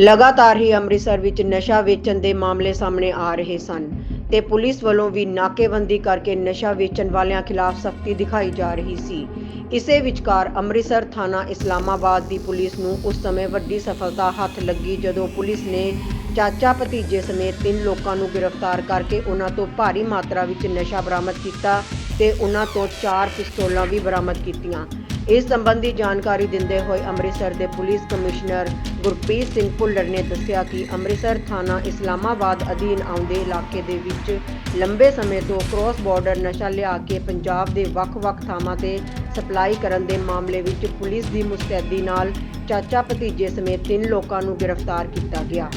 ਲਗਾਤਾਰ ਹੀ ਅੰਮ੍ਰਿਤਸਰ ਵਿੱਚ ਨਸ਼ਾ ਵੇਚਣ ਦੇ ਮਾਮਲੇ ਸਾਹਮਣੇ ਆ ਰਹੇ ਸਨ ਤੇ ਪੁਲਿਸ ਵੱਲੋਂ ਵੀ ਨਾਕੇਬੰਦੀ ਕਰਕੇ ਨਸ਼ਾ ਵੇਚਣ ਵਾਲਿਆਂ ਖਿਲਾਫ ਸਖਤੀ ਦਿਖਾਈ ਜਾ ਰਹੀ ਸੀ। ਇਸੇ ਵਿਚਕਾਰ ਅੰਮ੍ਰਿਤਸਰ ਥਾਣਾ ਇਸਲਾਮਾਬਾਦ ਦੀ ਪੁਲਿਸ ਨੂੰ ਉਸ ਸਮੇਂ ਵੱਡੀ ਸਫਲਤਾ ਹੱਥ ਲੱਗੀ ਜਦੋਂ ਪੁਲਿਸ ਨੇ ਚਾਚਾ ਭਤੀਜੇ ਸਮੇਤ ਤਿੰਨ ਲੋਕਾਂ ਨੂੰ ਗ੍ਰਿਫਤਾਰ ਕਰਕੇ ਉਹਨਾਂ ਤੋਂ ਭਾਰੀ ਮਾਤਰਾ ਵਿੱਚ ਨਸ਼ਾ ਬਰਾਮਦ ਕੀਤਾ ਤੇ ਉਹਨਾਂ ਤੋਂ ਚਾਰ ਪਿਸਤੌਲਾਂ ਵੀ ਬਰਾਮਦ ਕੀਤੀਆਂ। ਇਸ ਸੰਬੰਧੀ ਜਾਣਕਾਰੀ ਦਿੰਦੇ ਹੋਏ ਅੰਮ੍ਰਿਤਸਰ ਦੇ ਪੁਲਿਸ ਕਮਿਸ਼ਨਰ ਗੁਰਪ੍ਰੀਤ ਸਿੰਘ ਭੁੱਲਰ ਨੇ ਦੱਸਿਆ ਕਿ ਅੰਮ੍ਰਿਤਸਰ ਥਾਣਾ ਇਸਲਾਮਾਬਾਦ ਅਧੀਨ ਆਉਂਦੇ ਇਲਾਕੇ ਦੇ ਵਿੱਚ ਲੰਬੇ ਸਮੇਂ ਤੋਂ ਕ੍ਰਾਸ ਬਾਰਡਰ ਨਸ਼ਾ ਲਿਆ ਕੇ ਪੰਜਾਬ ਦੇ ਵੱਖ-ਵੱਖ ਥਾਵਾਂ ਤੇ ਸਪਲਾਈ ਕਰਨ ਦੇ ਮਾਮਲੇ ਵਿੱਚ ਪੁਲਿਸ ਦੀ ਮੁਸਤੈਦੀ ਨਾਲ ਚਾਚਾ ਭਤੀਜੇ ਸਮੇਤ ਤਿੰਨ ਲੋਕਾਂ ਨੂੰ ਗ੍ਰਿਫਤਾਰ ਕੀਤਾ ਗਿਆ।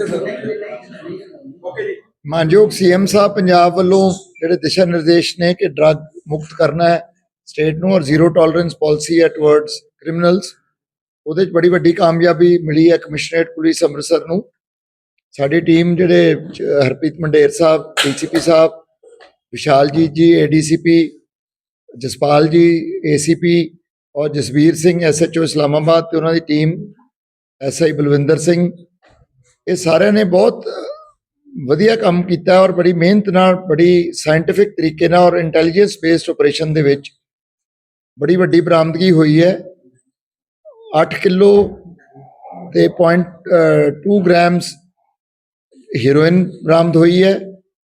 Okay sir. ਓਕੇ ਜੀ। ਮਾਨਯੋਗ ਸੀਐਮ ਸਾਹਿਬ ਪੰਜਾਬ ਵੱਲੋਂ ਜਿਹੜੇ ਦਿਸ਼ਾ ਨਿਰਦੇਸ਼ ਨੇ ਕਿ ਡਰੱਗ ਮੁਕਤ ਕਰਨਾ ਹੈ, ਸਟੇਟ ਨੂੰ ਔਰ ਜ਼ੀਰੋ ਟੋਲਰੈਂਸ ਪਾਲਿਸੀ ਹੈ ਟਵਰਡਸ ਕ੍ਰਿਮੀਨਲਸ, ਉਹਦੇ 'ਚ ਬੜੀ ਵੱਡੀ ਕਾਮਯਾਬੀ ਮਿਲੀ ਹੈ ਕਮਿਸ਼ਨਰੇਟ ਪੁਲਿਸ ਅੰਮ੍ਰਿਤਸਰ ਨੂੰ। ਸਾਡੀ ਟੀਮ ਜਿਹੜੇ ਹਰਪ੍ਰੀਤ ਮੰਡੇਰ ਸਾਹਿਬ, ਡੀਸੀਪੀ ਸਾਹਿਬ, ਵਿਸ਼ਾਲਜੀਤ ਜੀ, ਏਡੀਸੀਪੀ, ਜਸਪਾਲ ਜੀ, ਏਸੀਪੀ ਔਰ ਜਸਵੀਰ ਸਿੰਘ, ਐਸਐਚਓ ਇਸਲਾਮਾਬਾਦ ਤੇ ਉਹਨਾਂ ਦੀ ਟੀਮ, ਐਸਆਈ ਬਲਵਿੰਦਰ ਸਿੰਘ ਇਹ ਸਾਰਿਆਂ ਨੇ ਬਹੁਤ ਵਧੀਆ ਕੰਮ ਕੀਤਾ ਔਰ ਬੜੀ ਮਿਹਨਤ ਨਾਲ, ਬੜੀ ਸਾਇੰਟਿਫਿਕ ਤਰੀਕੇ ਨਾਲ ਔਰ ਇੰਟੈਲੀਜੈਂਸ ਬੇਸਡ ਆਪਰੇਸ਼ਨ ਦੇ ਵਿੱਚ ਬੜੀ ਵੱਡੀ ਬਰਾਮਦਗੀ ਹੋਈ ਹੈ। 8 ਕਿਲੋ ਤੇ 0.2 ਗ੍ਰਾਮਸ ਹੀਰੋਇਨ ਬਰਾਮਦ ਹੋਈ ਹੈ।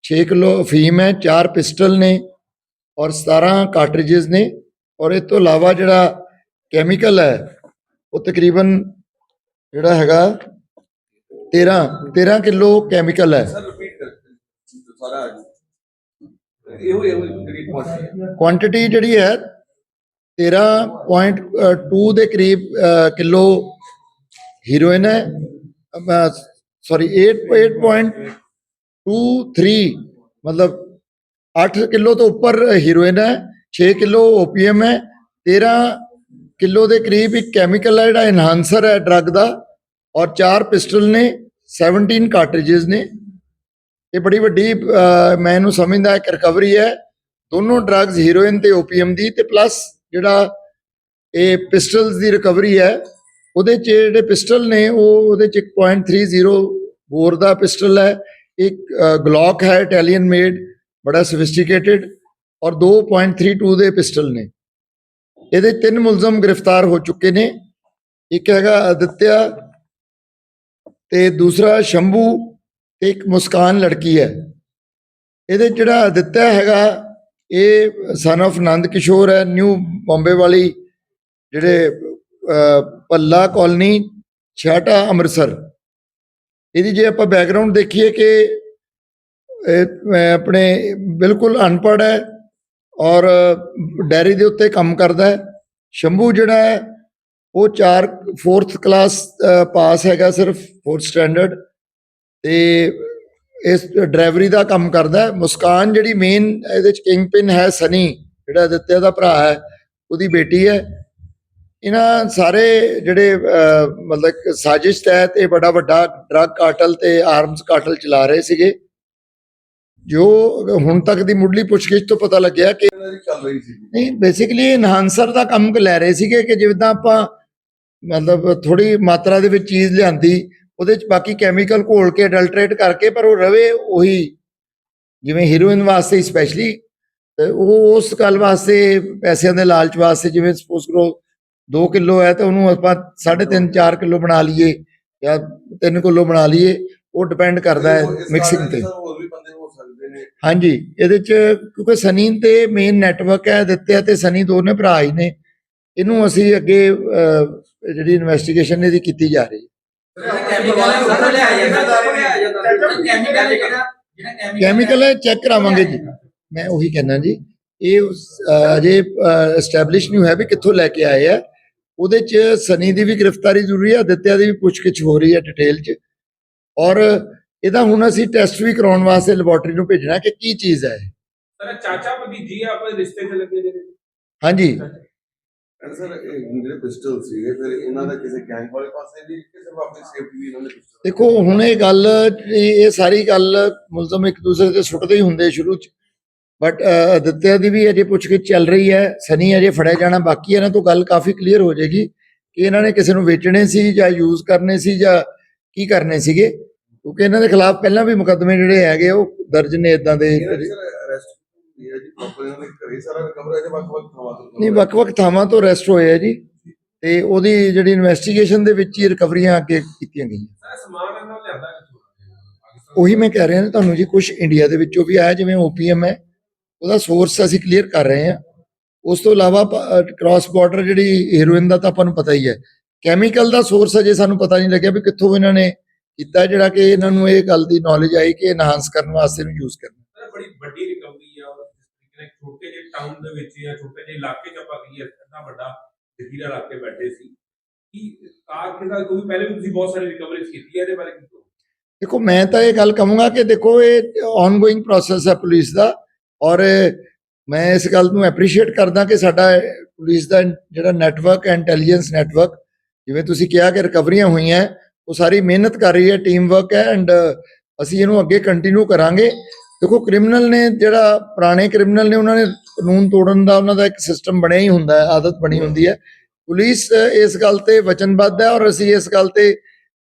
6 ਕਿਲੋ ਅਫੀਮ ਹੈ 4 ਪਿਸਟਲ ਨੇ ਔਰ 17 ਕਾਰਟ੍ਰਿਜਸ ਨੇ ਔਰ ਇਹ ਤੋਂ ਇਲਾਵਾ ਜਿਹੜਾ ਕੈਮੀਕਲ ਹੈ, ਉਹ ਤਕਰੀਬਨ ਜਿਹੜਾ ਹੈਗਾ 13 13 ਕਿਲੋ ਕੈਮੀਕਲ ਹੈ। ਸਰ ਰਿਪੀਟ ਕਰ ਸਾਰਾ ਆ ਜੀ ਇਹੋ ਇਹੋ ਜਿਹੜੀ ਕੁਆਂਟੀਟੀ ਕੁਆਂਟੀਟੀ ਜਿਹੜੀ ਹੈ 13.2 ਦੇ ਕਰੀਬ ਕਿਲੋ ਹੀਰੋਇਨ ਹੈ। ਸੌਰੀ 8.23 ਮਤਲਬ 8 ਕਿਲੋ ਤੋਂ ਉੱਪਰ ਹੀਰੋਇਨ ਹੈ 6 ਕਿਲੋ ਓਪੀਐਮ ਹੈ। 13 ਕਿਲੋ ਦੇ ਕਰੀਬ ਇੱਕ ਕੈਮੀਕਲ ਹੈ ਜਿਹੜਾ ਐਨਹਾਂਸਰ ਹੈ ਡਰੱਗ ਦਾ। ਔਰ ਚਾਰ ਪਿਸਟਲ ਨੇ 17 ਕਾਰਟ੍ਰਿਜਸ ਨੇ। ਇਹ ਬੜੀ ਵੱਡੀ ਅਹ, ਮੈਂ ਇਹਨੂੰ ਸਮਝਦਾ ਇੱਕ ਰਿਕਵਰੀ ਹੈ। ਦੋਨੋਂ ਡਰੱਗਸ ਹੀਰੋਇਨ ਤੇ ਓਪੀਐਮ ਦੀ ਤੇ ਪਲੱਸ ਜਿਹੜਾ ਇਹ ਪਿਸਟਲਸ ਦੀ ਰਿਕਵਰੀ ਹੈ ਉਹਦੇ ਚ ਜਿਹੜੇ ਪਿਸਟਲ ਨੇ ਉਹ ਉਹਦੇ ਚ ਇੱਕ 0.30 ਬੋਰ ਦਾ ਪਿਸਟਲ ਹੈ। ਇੱਕ ਗਲੌਕ ਹੈ ਇਟਾਲੀਅਨ ਮੇਡ ਬੜਾ ਸੋਫਿਸਟੀਕੇਟਿਡ ਔਰ 2.32 ਦੇ ਪਿਸਟਲ ਨੇ। ਇਹਦੇ ਤਿੰਨ ਮੁਲਜ਼ਮ ਗ੍ਰਿਫਤਾਰ ਹੋ ਚੁੱਕੇ ਨੇ। ਇੱਕ ਹੈਗਾ ਅਦਿੱਤਿਆ ਤੇ ਦੂਸਰਾ ਸ਼ੰਭੂ ਤੇ ਇੱਕ ਮੁਸਕਾਨ ਲੜਕੀ ਹੈ। ਇਹਦੇ ਜਿਹੜਾ ਅਦਿੱਤਿਆ ਹੈਗਾ ਇਹ ਸਨ of ਨੰਦ ਕਿਸ਼ੋਰ ਹੈ ਨਿਊ ਬੰਬੇ ਵਾਲੀ ਜਿਹੜੇ ਅਹ, ਪੱਲਾ ਕਾਲਨੀ ਛਾਟਾ ਅੰਮ੍ਰਿਤਸਰ। ਇਹਦੀ ਜੇ ਆਪਾਂ ਬੈਕਗ੍ਰਾਉਂਡ ਦੇਖੀਏ ਕਿ ਇਹ ਆਪਣੇ ਬਿਲਕੁਲ ਅਨਪੜ੍ਹ ਹੈ ਔਰ ਡੈਰੀ ਦੇ ਉੱਤੇ ਕੰਮ ਕਰਦਾ ਹੈ। ਸ਼ੰਭੂ ਜਿਹੜਾ ਹੈ ਉਹ 4 4th ਕਲਾਸ ਪਾਸ ਹੈਗਾ ਸਿਰਫ 4th ਸਟੈਂਡਰਡ ਤੇ ਇਸ ਡਰਾਈਵਰੀ ਦਾ ਕੰਮ ਕਰਦਾ ਹੈ। ਮੁਸਕਾਨ ਜਿਹੜੀ ਮੇਨ ਇਹਦੇ ਚ ਕਿੰਗ ਪਿਨ ਹੈ ਸਨੀ, ਜਿਹੜਾ ਦਿੱਤਿਆ ਦਾ ਭਰਾ ਹੈ, ਉਹਦੀ ਬੇਟੀ ਹੈ। ਇਹਨਾਂ ਸਾਰੇ ਜਿਹੜੇ ਮਤਲਬ ਸਾਜ਼ਿਸ਼ ਤਹਿਤ ਇਹ ਬੜਾ ਵੱਡਾ ਡਰੱਗ ਕਾਰਟਲ ਤੇ ਆਰਮਸ ਕਾਰਟਲ ਚਲਾ ਰਹੇ ਸੀਗੇ। ਜੋ ਹੁਣ ਤੱਕ ਦੀ ਮੁੱਢਲੀ ਪੁੱਛਗਿੱਛ ਤੋਂ ਪਤਾ ਲੱਗਿਆ ਕਿ ਇਹਨਾਂ ਦੀ ਚੱਲ ਰਹੀ ਸੀ ਨਹੀਂ ਬੇਸਿਕਲੀ ਇਨਹਾਂਸਰ ਦਾ ਕੰਮ ਲੈ ਰਹੇ ਸੀਗੇ ਕਿ ਜਿੱਦਾਂ ਆਪਾਂ ਮਤਲਬ ਥੋੜੀ ਮਾਤਰਾ ਦੇ ਵਿੱਚ ਚੀਜ਼ ਲਿਆਂਦੀ ਉਹਦੇ ਚ ਬਾਕੀ ਕੈਮੀਕਲ ਘੋਲ ਕੇ ਅਡਲਟਰੇਟ ਕਰਕੇ ਪਰ ਉਹ ਰਵੇ ਉਹੀ ਜਿਵੇਂ ਹੀਰੋਇਨ ਵਾਸਤੇ ਸਪੈਸ਼ਲੀ ਉਹ ਉਸ ਗੱਲ ਵਾਸਤੇ ਪੈਸਿਆਂ ਦੇ ਲਾਲਚ ਵਾਸਤੇ ਜਿਵੇਂ ਸਪੋਜ਼ ਕਰੋ 2 ਕਿਲੋ ਹੈ ਤਾਂ ਉਹਨੂੰ ਆਪਾਂ 3.5 4 ਕਿਲੋ ਬਣਾ ਲਈਏ ਜਾਂ 3 ਕਿਲੋ ਬਣਾ ਲਈਏ ਉਹ ਡਿਪੈਂਡ ਕਰਦਾ ਹੈ ਮਿਕਸਿੰਗ ਤੇ। ਹਾਂਜੀ, ਇਹਦੇ ਚ ਕਿਉਂਕਿ ਸਨੀ ਤੇ ਮੇਨ ਨੈਟਵਰਕ ਹੈ ਦਿੱਤਿਆ ਤੇ ਸਨੀ ਦੋਨੇ ਭਰਾ ਹੀ ਨੇ। ਇਹਨੂੰ ਅਸੀਂ ਅੱਗੇ ਜਿਹੜੀ ਇਨਵੈਸਟੀਗੇਸ਼ਨ ਇਹਦੀ ਕੀਤੀ ਜਾ ਰਹੀ ਹੈ। ਕੈਮੀਕਲ ਚੈੱਕ ਕਰਾਵਾਂਗੇ ਜੀ। ਮੈਂ ਉਹੀ ਕਹਿਣਾ ਜੀ, ਇਹ ਅਜੇ ਐਸਟੈਬਲਿਸ਼ ਨਹੀਂ ਹੋਇਆ ਵੀ ਕਿੱਥੋਂ ਲੈ ਕੇ ਆਏ ਆ। ਉਹਦੇ ਚ ਸਨੀ ਦੀ ਵੀ ਗ੍ਰਿਫਤਾਰੀ ਜ਼ਰੂਰੀ ਹੈ ਦਿੱਤਿਆ ਦੀ ਵੀ ਪੁੱਛਗਿੱਛ ਹੋ ਰਹੀ ਹੈ ਡਿਟੇਲ ਚ। ਔਰ ਇਹਦਾ ਹੁਣ ਅਸੀਂ ਟੈਸਟ ਵੀ ਕਰਾਉਣ ਵਾਸਤੇ ਲੈਬੋਰਟਰੀ ਨੂੰ ਭੇਜਣਾ ਕਿ ਕੀ ਚੀਜ਼ ਹੈ। ਸਰ ਚਾਚਾ ਭਤੀਜੀ ਆ ਆਪਣੇ ਰਿਸ਼ਤੇ 'ਚ ਲੱਗੇ ਜਿਹੜੇ। ਹਾਂਜੀ। ਸਰ ਇਹ ਜਿਹੜੇ ਪਿਸਟਲ ਸੀਗੇ ਫਿਰ ਇਹਨਾਂ ਦਾ ਕਿਸੇ ਗੈਂਗ ਵਾਲੇ ਪਾਸੇ ਵੀ ਕਿ ਸਿਰਫ ਆਪਣੀ ਸੇਫਟੀ ਲਈ ਇਹਨਾਂ ਨੇ ਪਿਸਟਲ ਦੇਖੋ ਹੁਣ ਇਹ ਗੱਲ ਇਹ ਇਹ ਸਾਰੀ ਗੱਲ ਮੁਲਜ਼ਮ ਇੱਕ ਦੂਸਰੇ ਤੇ ਸੁੱਟਦੇ ਹੀ ਹੁੰਦੇ ਸ਼ੁਰੂ ਚ। ਬਟ ਅਦਿੱਤਿਆ ਦੀ ਵੀ ਅਜੇ ਪੁੱਛਗਿੱਛ ਚੱਲ ਰਹੀ ਹੈ ਸਨੀ ਅਜੇ ਫੜਿਆ ਜਾਣਾ ਬਾਕੀ ਇਹਨਾਂ ਤੋਂ ਗੱਲ ਕਾਫੀ ਕਲੀਅਰ ਹੋ ਜਾਏਗੀ ਕਿ ਇਹਨਾਂ ਨੇ ਕਿਸੇ ਨੂੰ ਵੇਚਣੇ ਸੀ ਜਾਂ ਯੂਜ਼ ਕਰਨੇ ਸੀ ਜਾਂ ਕੀ ਕਰਨੇ ਸੀਗੇ। ਕਿਉਂਕਿ ਇਹਨਾਂ ਦੇ ਖਿਲਾਫ ਪਹਿਲਾਂ ਵੀ ਮੁਕੱਦਮੇ ਜਿਹੜੇ ਹੈਗੇ ਉਹ ਦਰਜ ਨੇ ਇਦਾਂ ਦੇ ਨਹੀਂ ਵੱਖ-ਵੱਖ ਥਾਵਾਂ ਤੋਂ ਅਰੈਸਟ ਹੋਏ ਆ ਜੀ। ਤੇ ਉਹਦੀ ਜਿਹੜੀ ਇਨਵੈਸਟੀਗੇਸ਼ਨ ਦੇ ਵਿੱਚ ਹੀ ਰਿਕਵਰੀਆਂ ਅੱਗੇ ਕੀਤੀਆਂ ਗਈਆਂ। ਉਹੀ ਮੈਂ ਕਹਿ ਰਿਹਾ ਨਾ ਤੁਹਾਨੂੰ ਜੀ ਕੁਝ ਇੰਡੀਆ ਦੇ ਵਿੱਚੋਂ ਵੀ ਆਇਆ ਜਿਵੇਂ ਓਪੀਐਮ ਹੈ ਉਹਦਾ ਸੋਰਸ ਅਸੀਂ ਕਲੀਅਰ ਕਰ ਰਹੇ ਹਾਂ। ਉਸ ਤੋਂ ਇਲਾਵਾ ਕ੍ਰਾਸ ਬਾਰਡਰ ਜਿਹੜੀ ਹੀਰੋਇਨ ਦਾ ਤਾਂ ਆਪਾਂ ਨੂੰ ਪਤਾ ਹੀ ਹੈ। ਕੈਮੀਕਲ ਦਾ ਸੋਰਸ ਅਜੇ ਸਾਨੂੰ ਪਤਾ ਨਹੀਂ ਲੱਗਿਆ ਵੀ ਕਿੱਥੋਂ ਇਹਨਾਂ ਨੇ ਕੀਤਾ ਜਿਹੜਾ ਕਿ ਇਹਨਾਂ ਨੂੰ ਇਹ ਗੱਲ ਦੀ ਨੌਲੇਜ ਆਈ ਕਿ ਐਨਹਾਂਸ ਕਰਨ ਵਾਸਤੇ ਇਹਨੂੰ ਯੂਜ਼ ਕਰਨਾ। ਸਰ ਬੜੀ ਵੱਡੀ ਰਿਕਵਰੀ ਆ ਔਰ ਜਿਸ ਤਰੀਕੇ ਨਾਲ ਛੋਟੇ ਜਿਹੇ ਟਾਊਨ ਦੇ ਵਿੱਚ ਜਾਂ ਛੋਟੇ ਜਿਹੇ ਇਲਾਕੇ 'ਚ ਆਪਾਂ ਕਹੀਏ ਇੰਨਾ ਵੱਡਾ ਜ਼ਖੀਰਾ ਲਾ ਕੇ ਬੈਠੇ ਸੀ। ਕੀ ਕਾਰ ਕਿਦਾ ਕੋਈ ਪਹਿਲੇ ਵੀ ਤੁਸੀਂ ਬਹੁਤ ਸਾਰੀ ਰਿਕਵਰੀਜ਼ ਕੀਤੀ ਹੈ ਇਹਦੇ ਬਾਰੇ ਕੀ ਕਹੋ ਦੇਖੋ ਮੈਂ ਤਾਂ ਇਹ ਗੱਲ ਕਹੂੰਗਾ ਕਿ ਦੇਖੋ ਇਹ ਆਨਗੋਇੰਗ ਪ੍ਰੋਸੈਸ ਹੈ ਪੁਲਿਸ ਦਾ ਔਰ ਮੈਂ ਇਸ ਗੱਲ ਨੂੰ ਐਪਰੀਸ਼ੀਏਟ ਕਰਦਾ ਕਿ ਸਾਡਾ ਪੁਲਿਸ ਦਾ ਜਿਹੜਾ ਨੈਟਵਰਕ ਹੈ ਇੰਟੈਲੀਜੈਂਸ ਨੈਟਵਰਕ ਜਿਵੇਂ ਤੁਸੀਂ ਕਿਹਾ ਕਿ ਰਿਕਵਰੀਆਂ ਹੋਈਆਂ ਉਹ ਸਾਰੀ ਮਿਹਨਤ ਕਰ ਰਹੀ ਹੈ ਟੀਮ ਵਰਕ ਹੈ ਐਂਡ ਅਸੀਂ ਇਹਨੂੰ ਅੱਗੇ ਕੰਟੀਨਿਊ ਕਰਾਂਗੇ। ਦੇਖੋ ਕ੍ਰਿਮੀਨਲ ਨੇ ਜਿਹੜਾ ਪੁਰਾਣੇ ਕ੍ਰਿਮੀਨਲ ਨੇ ਉਹਨਾਂ ਨੇ ਕਾਨੂੰਨ ਤੋੜਨ ਦਾ ਉਹਨਾਂ ਦਾ ਇੱਕ ਸਿਸਟਮ ਬਣਿਆ ਹੀ ਹੁੰਦਾ ਹੈ ਆਦਤ ਬਣੀ ਹੁੰਦੀ ਹੈ। ਪੁਲਿਸ ਇਸ ਗੱਲ ਤੇ ਵਚਨਬੱਧ ਹੈ ਔਰ ਅਸੀਂ ਇਸ ਗੱਲ ਤੇ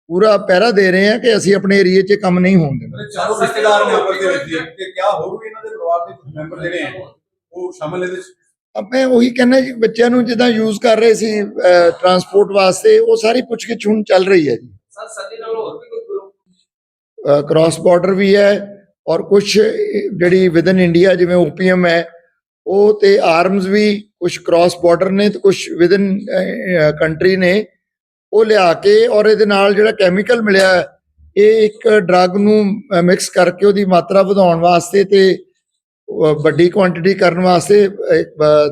ਪੂਰਾ ਪਹਿਰਾ ਦੇ ਰਹੇ ਹਾਂ ਕਿ ਅਸੀਂ ਆਪਣੇ ਏਰੀਏ 'ਚ ਕੰਮ ਨਹੀਂ ਹੋਣ ਦੇਣਾ। ਚਾਰੋਂ ਰਿਸ਼ਤੇਦਾਰ ਨੇ ਆਪਸ ਦੇ ਵਿੱਚ ਹੀ ਤੇ ਕਿਆ ਹੋਰ ਵੀ ਇਹਨਾਂ ਦੇ ਪਰਿਵਾਰ ਦੇ ਕੁਝ ਮੈਂਬਰ ਜਿਹੜੇ ਹੈ ਉਹ ਸ਼ਾਮਲ ਇਹਦੇ ਵਿੱਚ ਆਪਾਂ ਉਹੀ ਕਹਿੰਦੇ ਜੀ ਬੱਚਿਆਂ ਨੂੰ ਜਿੱਦਾਂ ਯੂਜ਼ ਕਰ ਰਹੇ ਸੀ ਟਰਾਂਸਪੋਰਟ ਵਾਸਤੇ ਉਹ ਸਾਰੀ ਪੁੱਛਗਿੱਛ ਹੁਣ ਚੱਲ ਰਹੀ ਹੈ ਜੀ। ਸਰ ਸੱਜੇ ਨਾਲ ਹੋਰ ਵੀ ਕੋਈ ਕ੍ਰਾਸ ਬਾਰਡਰ ਵੀ ਹੈ ਔਰ ਕੁਝ ਜਿਹੜੀ ਵਿਦਨ ਇੰਡੀਆ ਜਿਵੇਂ ਓਪੀਐਮ ਹੈ, ਉਹ ਤੇ ਆਰਮਸ ਵੀ ਕੁਝ ਕ੍ਰਾਸ ਬਾਰਡਰ ਨੇ ਤੇ ਕੁਝ ਵਿਦਨ ਕੰਟਰੀ ਨੇ। ਉਹ ਲਿਆ ਕੇ ਔਰ ਇਹਦੇ ਨਾਲ ਜਿਹੜਾ ਕੈਮੀਕਲ ਮਿਲਿਆ, ਇਹ ਇੱਕ ਡਰੱਗ ਨੂੰ ਮਿਕਸ ਕਰਕੇ ਉਹਦੀ ਮਾਤਰਾ ਵਧਾਉਣ ਵਾਸਤੇ ਤੇ ਵੱਡੀ ਕੁਆਂਟੀਟੀ ਕਰਨ ਵਾਸਤੇ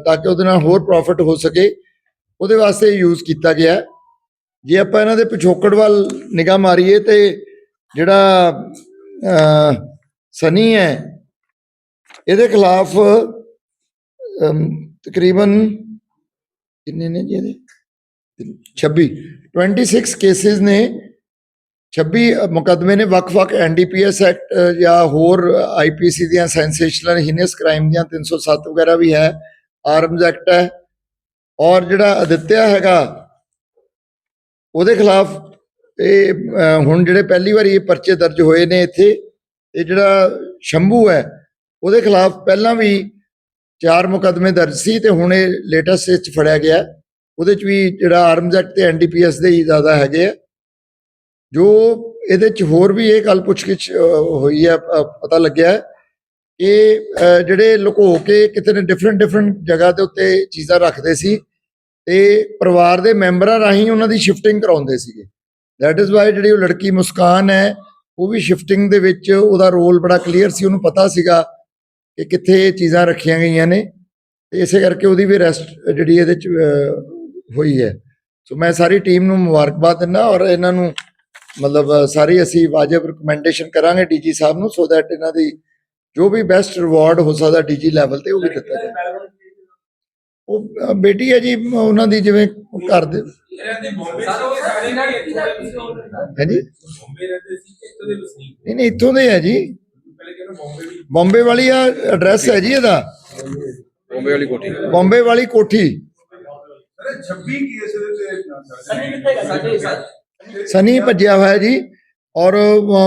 ਤਾਂ ਕਿ ਉਹਦੇ ਨਾਲ ਹੋਰ ਪ੍ਰੋਫਿਟ ਹੋ ਸਕੇ। ਉਹਦੇ ਵਾਸਤੇ ਯੂਜ਼ ਕੀਤਾ ਗਿਆ। ਜੇ ਆਪਾਂ ਇਹਨਾਂ ਦੇ ਪਿਛੋਕੜ ਵੱਲ ਨਿਗਾਹ ਮਾਰੀਏ ਤੇ ਜਿਹੜਾ ਸਨੀ ਹੈ, ਇਹਦੇ ਖਿਲਾਫ ਤਕਰੀਬਨ ਕਿੰਨੇ ਨੇ ਜੀ ਇਹਦੇ? 26 26 ਕੇਸਿਸ ਨੇ। 26 ਮੁਕੱਦਮੇ ਨੇ ਵੱਖ-ਵੱਖ ਐਨਡੀਪੀਐਸ ਐਕਟ ਜਾਂ ਹੋਰ ਆਈਪੀਸੀ ਦੀਆਂ ਸੈਂਸੇਸ਼ਨਲ ਹੀਨੀਅਸ ਕ੍ਰਾਈਮ ਦੀਆਂ 307 ਵਗੈਰਾ ਵੀ ਹੈ। ਆਰਮਜ਼ ਐਕਟ ਹੈ। ਔਰ ਜਿਹੜਾ ਅਦਿੱਤਿਆ ਹੈਗਾ ਉਹਦੇ ਖਿਲਾਫ ਇਹ ਹੁਣ ਜਿਹੜੇ ਪਹਿਲੀ ਵਾਰੀ ਇਹ ਪਰਚੇ ਦਰਜ ਹੋਏ ਨੇ ਇੱਥੇ, ਇਹ ਜਿਹੜਾ ਸ਼ੰਭੂ ਹੈ, ਉਹਦੇ ਖਿਲਾਫ ਪਹਿਲਾਂ ਵੀ ਚਾਰ ਮੁਕੱਦਮੇ ਦਰਜ ਸੀ ਤੇ ਹੁਣ ਇਹ ਲੇਟੈਸਟ ਵਿੱਚ ਫੜਿਆ ਗਿਆ। ਉਹਦੇ ਚ ਵੀ ਜਿਹੜਾ ਆਰਮਜ਼ ਐਕਟ ਤੇ ਐਨਡੀਪੀਐਸ ਦੇ ਹੀ ਜ਼ਿਆਦਾ ਹੈਗੇ ਆ। ਜੋ ਇਹਦੇ ਚ ਹੋਰ ਵੀ ਇਹ ਗੱਲ ਪੁੱਛਗਿੱਛ ਹੋਈ ਹੈ ਪਤਾ ਲੱਗਿਆ ਕਿ ਜਿਹੜੇ ਲੁਕੋ ਕੇ ਕਿਤੇ ਨੇ ਡਿਫਰੈਂਟ ਡਿਫਰੈਂਟ ਜਗ੍ਹਾ ਦੇ ਉੱਤੇ ਚੀਜ਼ਾਂ ਰੱਖਦੇ ਸੀ। ਤੇ ਪਰਿਵਾਰ ਦੇ ਮੈਂਬਰਾਂ ਰਾਹੀਂ ਉਹਨਾਂ ਦੀ ਸ਼ਿਫਟਿੰਗ ਕਰਾਉਂਦੇ ਸੀਗੇ। ਦੈਟ ਇਜ਼ ਵਾਈ ਜਿਹੜੀ ਉਹ ਲੜਕੀ ਮੁਸਕਾਨ ਹੈ, ਉਹ ਵੀ ਸ਼ਿਫਟਿੰਗ ਦੇ ਵਿੱਚ ਉਹਦਾ ਰੋਲ ਬੜਾ ਕਲੀਅਰ ਸੀ। ਉਹਨੂੰ ਪਤਾ ਸੀਗਾ ਕਿ ਕਿੱਥੇ ਇਹ ਚੀਜ਼ਾਂ ਰੱਖੀਆਂ ਗਈਆਂ ਨੇ। ਤੇ ਇਸੇ ਕਰਕੇ ਉਹਦੀ ਵੀ ਰੈਸਟ ਜਿਹੜੀ ਇਹਦੇ ਚ ਹੋਈ ਹੈ। ਸੋ ਮੈਂ ਸਾਰੀ ਟੀਮ ਨੂੰ ਮੁਬਾਰਕਬਾਦ ਦਿੰਦਾ ਔਰ ਇਹਨਾਂ ਨੂੰ ਮਤਲਬ ਸਾਰੀ ਅਸੀਂ ਵਾਜਬ ਰਿਕਮੈਂਡੇਸ਼ਨ ਕਰਾਂਗੇ ਡੀਜੀ ਸਾਹਿਬ ਨੂੰ ਸੋ ਦੈਟ ਇਹਨਾਂ ਦੀ ਜੋ ਵੀ ਬੈਸਟ ਰਿਵਾਰਡ ਹੋ ਸਕਦਾ ਡੀਜੀ ਲੈਵਲ ਤੇ ਉਹ ਵੀ ਦਿੱਤਾ ਜਾਵੇ। ਉਹ ਬੇਟੀ ਹੈ ਜੀ ਉਹਨਾਂ ਦੀ ਜਿਵੇਂ ਘਰ ਦੇ ਇਹਨਾਂ ਨਹੀਂ ਨਹੀਂ ਨਹੀਂ ਇੱਥੋਂ ਦੇ ਹੈ ਜੀ। ਬੰਬੇ ਵਾਲੀ ਆ ਐਡਰੈਸ ਹੈ ਜੀ ਇਹਦਾ। ਬੰਬੇ ਵਾਲੀ ਕੋਠੀ। ਬੰਬੇ ਵਾਲੀ ਕੋਠੀ। ਸਰ 26 ਕੇਸ ਇਹਦੇ ਤੇ? ਸਨੀ ਭੱਜਿਆ ਹੋਇਆ ਜੀ। ਔਰ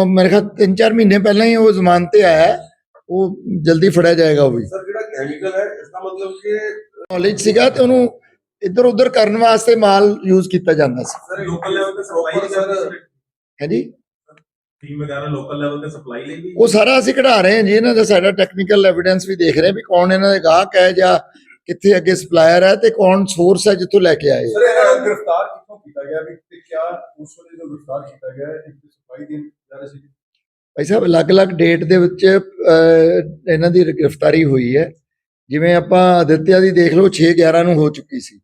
ਮੇਰੇ ਖਿਆਲ 3-4 ਮਹੀਨੇ ਪਹਿਲਾਂ ਹੀ ਉਹ ਜ਼ਮਾਨਤ ਤੇ ਆਇਆ। ਉਹ ਜਲਦੀ ਫੜਿਆ ਜਾਏਗਾ ਉਹ ਵੀ। ਸਰ ਜਿਹੜਾ ਕੈਮੀਕਲ ਹੈ ਇਸ ਦਾ ਮਤਲਬ ਕਿ ਨੌਲੇਜ ਸੀਗਾ ਤੇ ਉਹਨੂੰ ਇੱਧਰ ਉੱਧਰ ਕਰਨ ਵਾਸਤੇ ਮਾਲ ਯੂਜ਼ ਕੀਤਾ ਜਾਂਦਾ ਸੀ। ਸਰ ਲੋਕਲ ਲੈਵਲ ਤੇ ਸਪਲਾਈ ਸਰ ਹੈ ਜੀ ਟੀਮ ਵਗੈਰਾ ਲੋਕਲ ਲੈਵਲ ਤੇ ਸਪਲਾਈ ਲਈ ਵੀ? ਉਹ ਸਾਰਾ ਅਸੀਂ ਕਢਾ ਰਹੇ ਹਾਂ ਜੀ ਇਹਨਾਂ ਦਾ ਸਾਡਾ ਟੈਕਨੀਕਲ ਐਵੀਡੈਂਸ ਵੀ ਦੇਖ ਰਹੇ ਹਾਂ ਵੀ ਕੌਣ ਇਹਨਾਂ ਦੇ ਗਾਹਕ ਹੈ ਜਾਂ ਕਿੱਥੇ ਅੱਗੇ ਸਪਲਾਇਰ ਹੈ ਤੇ ਕੌਣ ਸੋਰਸ ਹੈ ਜਿੱਥੋਂ ਲੈ ਕੇ ਆਏ। ਸਰ ਇਹਨਾਂ ਨੂੰ ਗ੍ਰਿਫਤਾਰ ਕਿੱਥੋਂ ਕੀਤਾ ਗਿਆ ਵੀ ਤੇ ਕਿਆ ਉਸ ਵੇਲੇ ਜੋ ਗ੍ਰਿਫਤਾਰ ਕੀਤਾ ਗਿਆ ਇੱਕ ਸਫ਼ਾਈ ਦੀ ਜਾ ਰਹੀ ਸੀ ਭਾਈ ਸਾਹਿਬ ਅਲੱਗ-ਅਲੱਗ ਡੇਟ ਦੇ ਵਿੱਚ ਇਹਨਾਂ ਦੀ ਗ੍ਰਿਫਤਾਰੀ ਹੋਈ ਹੈ। ਜਿਵੇਂ ਆਪਾਂ ਅਦਿੱਤਿਆ ਦੀ ਦੇਖ ਲਓ 6 11 ਨੂੰ ਹੋ ਚੁੱਕੀ ਸੀ।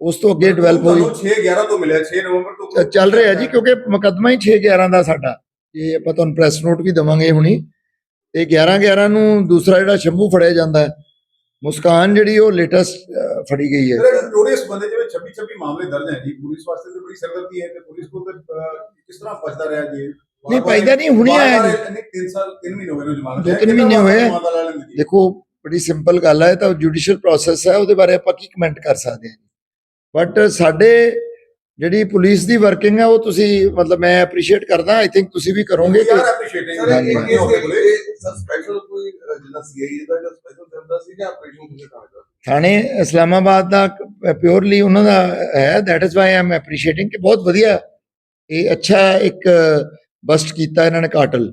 ਉਸ ਤੋਂ ਅੱਗੇ ਡਿਵੈਲਪ ਹੋਈ। 6 11 ਤੋਂ ਮਿਲਿਆ 6 ਨਵੰਬਰ ਤੋਂ ਚੱਲ ਰਿਹਾ ਜੀ ਕਿਉਂਕਿ ਮੁਕੱਦਮਾ ਹੀ 6 11 ਦਾ ਸਾਡਾ। ਇਹ ਆਪਾਂ ਤੁਹਾਨੂੰ ਪ੍ਰੈਸ ਨੋਟ ਵੀ ਦਵਾਂਗੇ ਹੁਣੀ। ਤੇ 11 11 ਨੂੰ ਦੂਸਰਾ ਜਿਹੜਾ ਸ਼ੰਭੂ ਫੜਿਆ ਜਾਂਦਾ ਮੁਸਕਾਨ ਜਿਹੜੀ ਉਹ ਲੇਟੈਸਟ ਫੜੀ ਗਈ ਹੈ। ਸਰ ਨੋਟਿਸ ਬੰਦੇ ਜਿਵੇਂ 26 26 ਮਾਮਲੇ ਦਰਜ ਹੈ ਜੀ। ਪੁਲਿਸ ਵਾਸਤੇ ਤਾਂ ਬੜੀ ਸਰਦਰਦੀ ਹੈ ਤੇ ਪੁਲਿਸ ਕੋਲ ਤਾਂ ਅਹ, ਕਿਸ ਤਰ੍ਹਾਂ ਬਚਦਾ ਰਿਹਾ ਜੀ? ਨਹੀਂ, ਪੈਦਾ ਨਹੀਂ, ਹੁਣੀ ਆਇਆ ਜੀ। ਨਹੀਂ 3 ਸਾਲ 3 ਮਹੀਨੇ ਹੋ ਗਏ ਨੂੰ। ਜ਼ਮਾਨਤ ਦੋ ਹੈ। ਤਿੰਨ ਕਿੰਨਾ ਮਹੀਨੇ ਹੋਏ? ਦੇਖੋ ਬੜੀ ਸਿੰਪਲ ਗੱਲ ਹੈ ਤਾਂ ਜੁਡੀਸ਼ੀਅਲ ਪ੍ਰੋਸੈਸ ਹੈ ਉਹਦੇ ਬਾਰੇ ਆਪਾਂ ਕੀ ਕਮੈਂਟ ਕਰ ਸਕਦੇ ਹਾਂ ਬਟ ਸਾਡੇ ਜਿਹੜੀ ਪੁਲਿਸ ਦੀ ਵਰਕਿੰਗ ਹੈ ਉਹ ਤੁਸੀਂ ਮਤਲਬ ਮੈਂ ਐਪਰੀਸ਼ੀਏਟ ਕਰਦਾ ਆਈ ਥਿੰਕ ਤੁਸੀਂ ਵੀ ਕਰੋਗੇ ਕਿ are appreciating ਸਰ ਹਾਂਜੀ। ਇਹ ਬੰਦੇ ਹੋ ਗਏ ਕੋਲੇ। ਇਹ ਸਰ ਸਪੈਸ਼ਲ ਕੋਈ ਅਹ, ਜਿੱਦਾਂ ਸੀਆਈਏ ਦਾ ਜਾਂ ਸਪੈਸ਼ਲ ਚੱਲਦਾ ਸੀ ਜਾਂ ਆਪਰੇਸ਼ਨ ਕਿਸੇ ਤਰ੍ਹਾਂ ਦਾ ਥਾਣੇ ਇਸਲਾਮਾਬਾਦ ਦਾ ਪਿਓਰਲੀ ਉਹਨਾਂ ਦਾ ਹੈ that is why I'm appreciating ਕਿ ਬਹੁਤ ਵਧੀਆ ਇਹ ਅੱਛਾ ਇੱਕ ਬਸਟ ਕੀਤਾ ਇਹਨਾਂ ਨੇ ਕਾਟਲ